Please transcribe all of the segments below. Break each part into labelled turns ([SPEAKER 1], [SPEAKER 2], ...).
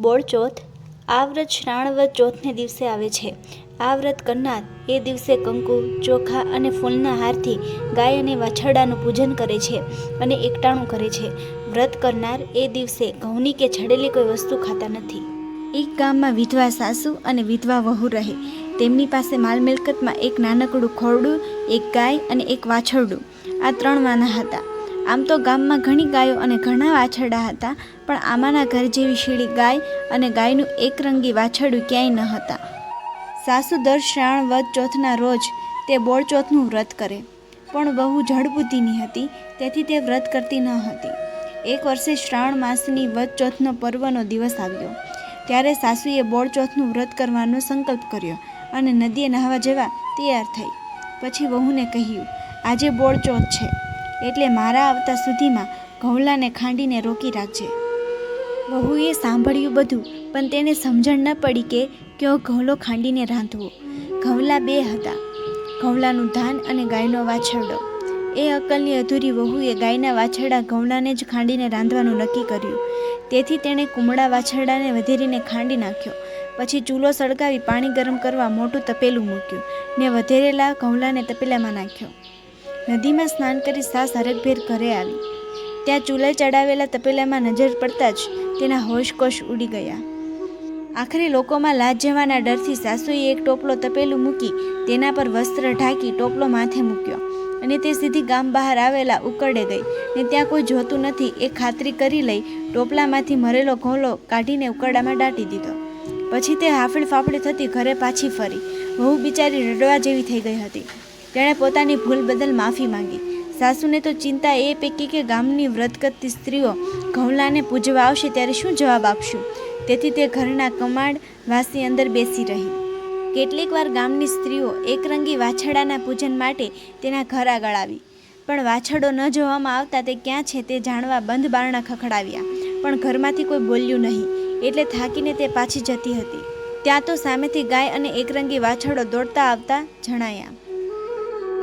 [SPEAKER 1] બોળચોથ આ વ્રત શ્રાવણ ચોથને દિવસે આવે છે. આ વ્રત કરનાર એ દિવસે કંકુ, ચોખા અને ફૂલના હારથી ગાય અને વાછરડાનું પૂજન કરે છે અને એકટાણું કરે છે. વ્રત કરનાર એ દિવસે ઘઉંની કે છડેલી કોઈ વસ્તુ ખાતા નથી. એક ગામમાં વિધવા સાસુ અને વિધવા વહુ રહે. તેમની પાસે માલ મિલકતમાં એક નાનકડું ખોરડું, એક ગાય અને એક વાછરડું. આ ત્રણ વાના હતા. આમ તો ગામમાં ઘણી ગાયો અને ઘણા વાછરડા હતા, પણ આમાના ઘર જેવી શીળી ગાય અને ગાયનું એકરંગી વાછરડું ક્યાંય ન હતા. સાસુ દર શ્રાવણ વધ ચોથના રોજ તે બોળચોથનું વ્રત કરે, પણ બહુ જડબુદ્ધિની હતી, તેથી તે વ્રત કરતી ન હતી. એક વર્ષે શ્રાવણ માસની વધચોથનો પર્વનો દિવસ આવ્યો. ત્યારે સાસુએ બોળચોથનું વ્રત કરવાનો સંકલ્પ કર્યો અને નદીએ નહાવા જવા તૈયાર થઈ. પછી વહુને કહ્યું, આજે બોળચોથ છે. એટલે મારા આવતા સુધીમાં ઘઉલાને ખાંડીને રોકી રાખજે. વહુએ સાંભળ્યું બધું, પણ તેને સમજણ ન પડી કે કયો ઘઉલો ખાંડીને રાંધવો. ઘઉલા બે હતા. ઘઉલાનું ધાન અને ગાયનો વાછરડો. એ અકલની અધૂરી વહુએ ગાયના વાછરડા ઘઉલાને જ ખાંડીને રાંધવાનું નક્કી કર્યું. તેથી તેણે કુમળા વાછરડાને વધેરીને ખાંડી નાખ્યો. પછી ચૂલો સળગાવી પાણી ગરમ કરવા મોટું તપેલું મૂક્યું ને વધેરેલા ઘઉલાને તપેલામાં નાખ્યો. નદીમાં સ્નાન કરી સાસ હરકભેર ઘરે આવી. ત્યાં ચૂલે ચડાવેલા તપેલામાં નજર પડતા જ તેના હોશકોશ ઉડી ગયા. આખરે લોકોમાં લાજ જવાના ડરથી સાસુએ એક ટોપલો તપેલું મૂકી તેના પર વસ્ત્ર ઢાંકી ટોપલો માથે મૂક્યો અને તે સીધી ગામ બહાર આવેલા ઉકરડે ગઈ ને ત્યાં કોઈ જોતું નથી એ ખાતરી કરી લઈ ટોપલામાંથી મરેલો ઘોલો કાઢીને ઉકરડામાં દાટી દીધો. પછી તે હાફળી ફાફડી થતી ઘરે પાછી ફરી. વહુ બિચારી રડવા જેવી થઈ ગઈ હતી. તેણે પોતાની ભૂલ બદલ માફી માંગી. સાસુને તો ચિંતા એ પૈકી કે ગામની વ્રત કરતી સ્ત્રીઓ ઘઉલાને પૂજવા આવશે ત્યારે શું જવાબ આપશું? તેથી તે ઘરના કમાડ વાસી અંદર બેસી રહી. કેટલીક વાર ગામની સ્ત્રીઓ એકરંગી વાછડાના પૂજન માટે તેના ઘર આગળ આવી. પણ વાછડો ન જોવામાં આવતા તે ક્યાં છે તે જાણવા બંધ બારણા ખખડાવ્યા. પણ ઘરમાંથી કોઈ બોલ્યું નહીં, એટલે થાકીને તે પાછી જતી હતી. ત્યાં તો સામેથી ગાય અને એકરંગી વાછડો દોડતા આવતા જણાયા.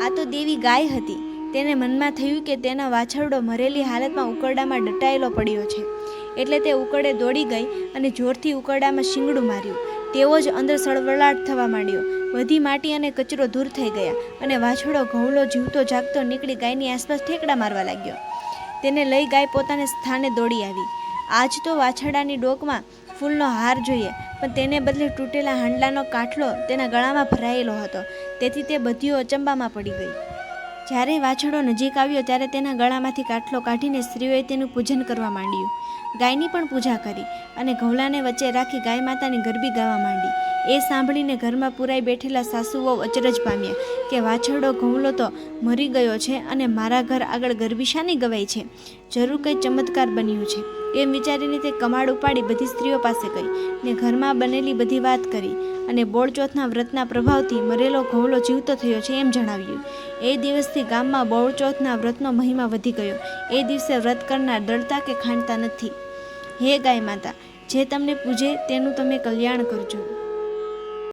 [SPEAKER 1] આ તો દેવી ગાય હતી. તેને મનમાં થયું કે તેનો વાછરડો મરેલી હાલતમાં ઉકરડામાં ડટાયેલો પડ્યો છે. એટલે તે ઉકરડે દોડી ગઈ અને જોરથી ઉકરડામાં શીંગડું માર્યું. તેવો જ અંદર સળવળાટ થવા માંડ્યો. બધી માટી અને કચરો દૂર થઈ ગયા અને વાછરડો ઘઉલો જીવતો જાગતો નીકળી ગાયની આસપાસ ઠેકડા મારવા લાગ્યો. તેને લઈ ગાય પોતાને સ્થાને દોડી આવી. આજ તો વાછરડાની ડોકમાં ફૂલનો હાર જોઈએ, પણ તેને બદલે તૂટેલા હાંડલાનો કાઠલો તેના ગળામાં ભરાયેલો હતો. તેથી તે બધીઓ અચંબામાં પડી ગઈ. જ્યારે વાછડો નજીક આવ્યો ત્યારે તેના ગળામાંથી કાઠલો કાઢીને સ્ત્રીઓએ તેનું પૂજન કરવા માંડ્યું. ગાયની પણ પૂજા કરી અને ઘઉલાને વચ્ચે રાખી ગાય માતાની ગરબી ગાવા માંડી. એ સાંભળીને ઘરમાં પુરાઈ બેઠેલા સાસુઓ અચરજ પામ્યા કે વાછરડો ઘઉલો તો મરી ગયો છે અને મારા ઘર આગળ ગરબી શાની ગવાય છે? જરૂર કંઈ ચમત્કાર બન્યું છે. એમ વિચારીને તે કમાડ ઉપાડી બધી સ્ત્રીઓ પાસે ગઈ ને ઘરમાં બનેલી બધી વાત કરી અને બોળચોથના વ્રતના પ્રભાવથી મરેલો ઘઉલો જીવતો થયો છે એમ જણાવ્યું. એ દિવસથી ગામમાં બોળચોથના વ્રતનો મહિમા વધી ગયો. એ દિવસે વ્રત કરનાર દળતા કે ખાંડતા નથી. હે ગાય માતા, જે તમને પૂજે તેનું તમે કલ્યાણ કરજો.